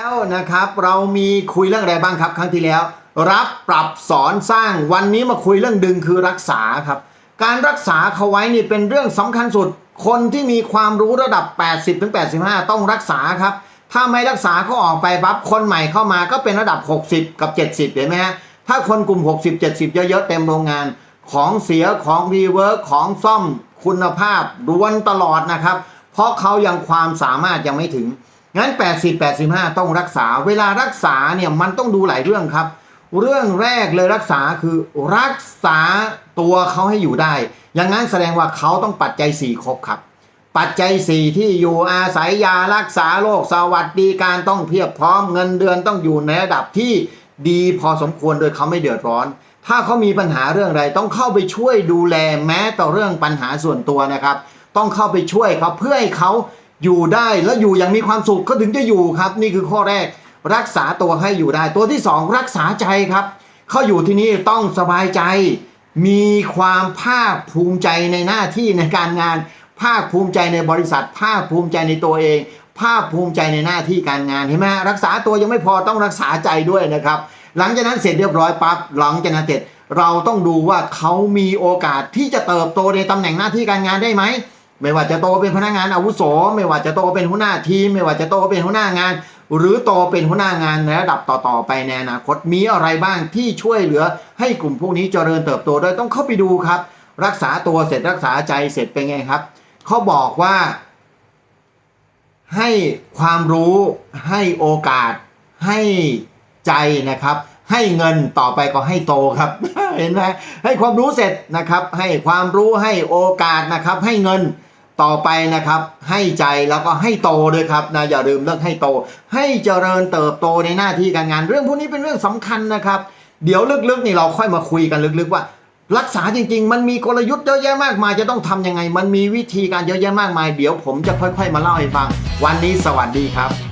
แล้วนะครับเรามีคุยเรื่องอะไรบ้างครับครั้งที่แล้ว รับปรับสอนสร้างวันนี้มาคุยเรื่องดึงคือรักษาครับ การรักษาเขาไว้นี่เป็นเรื่องสำคัญสุด คนที่มีความรู้ระดับ 80-85ต้องรักษาครับ ถ้าไม่รักษาเขาออกไปปั๊บคนใหม่เข้ามาก็เป็นระดับ 60 กับ 70 เห็นไหมฮะถ้าคนกลุ่ม 60 70 เยอะๆเต็มโรงงานของเสียของรีเวิร์กของซ่อมคุณภาพล้วนตลอดนะครับ เพราะเขายังความสามารถยังไม่ถึง งั้น 80 85 ต้องรักษา เวลารักษาเนี่ยมันต้องดูหลายเรื่องครับ เรื่องแรกเลยรักษาคือรักษาตัวเขาให้อยู่ได้ อย่างนั้นแสดงว่าเขาต้องปัจจัย 4 ครบครับ ปัจจัย 4 ที่อยู่อาศัยยารักษาโรคสวัสดิการต้องเพียบพร้อมเงินเดือนต้องอยู่ในระดับที่ดีพอสมควรโดยเขาไม่เดือดร้อน ถ้าเขามีปัญหาเรื่องอะไรต้องเข้าไปช่วยดูแลแม้ต่อเรื่องปัญหาส่วนตัวนะครับ ต้องเข้าไปช่วยเขาเพื่อให้เขา อยู่ได้แล้วอยู่อย่างมีความสุขเขาถึงจะอยู่ครับ นี่คือข้อแรกรักษาตัวให้อยู่ได้ ตัวที่สองรักษาใจครับ เขาอยู่ที่นี่ต้องสบายใจ มีความภาคภูมิใจในหน้าที่ในการงาน ภาคภูมิใจในบริษัท ภาคภูมิใจในตัวเอง ภาคภูมิใจในหน้าที่การงานเห็นไหมฮะรักษาตัวยังไม่พอต้องรักษาใจด้วยนะครับ หลังจากนั้นเสร็จเรียบร้อยปั๊บหลังจากนั้นเสร็จเราต้องดูว่าเขามีโอกาสที่จะเติบโตในตำแหน่งหน้าที่การงานได้ไหม ไม่ว่าจะโตเป็นพนักงานอาวุโส ไม่ว่าจะโตเป็นหัวหน้าทีม ไม่ว่าจะโตเป็นหัวหน้างาน หรือโตเป็นหัวหน้างานในระดับต่อๆไปในอนาคตมีอะไรบ้างที่ช่วยเหลือ ให้กลุ่มพวกนี้เจริญเติบโตโดยต้องเข้าไปดูครับ รักษาตัวเสร็จรักษาใจเสร็จเป็นไงครับเขาบอกว่า ให้ความรู้ให้โอกาส ให้ใจนะครับ ให้เงินต่อไปก็ให้โตครับเห็นไหมให้ความรู้เสร็จนะครับ ให้ความรู้ให้โอกาสนะครับ ให้เงิน ต่อไปนะครับให้ใจแล้วก็ให้โตด้วยครับนะอย่าลืมเรื่องให้โต ให้เจริญเติบโตในหน้าที่การงานเรื่องพวกนี้เป็นเรื่องสำคัญนะครับ เดี๋ยวลึกๆนี่เราค่อยมาคุยกันลึกๆว่า รักษาจริง ๆ มันมีกลยุทธ์เยอะแยะมากมายจะต้องทำยังไง มันมีวิธีการเยอะแยะมากมาย เดี๋ยวผมจะค่อย ๆ มาเล่าให้ฟัง วันนี้สวัสดีครับ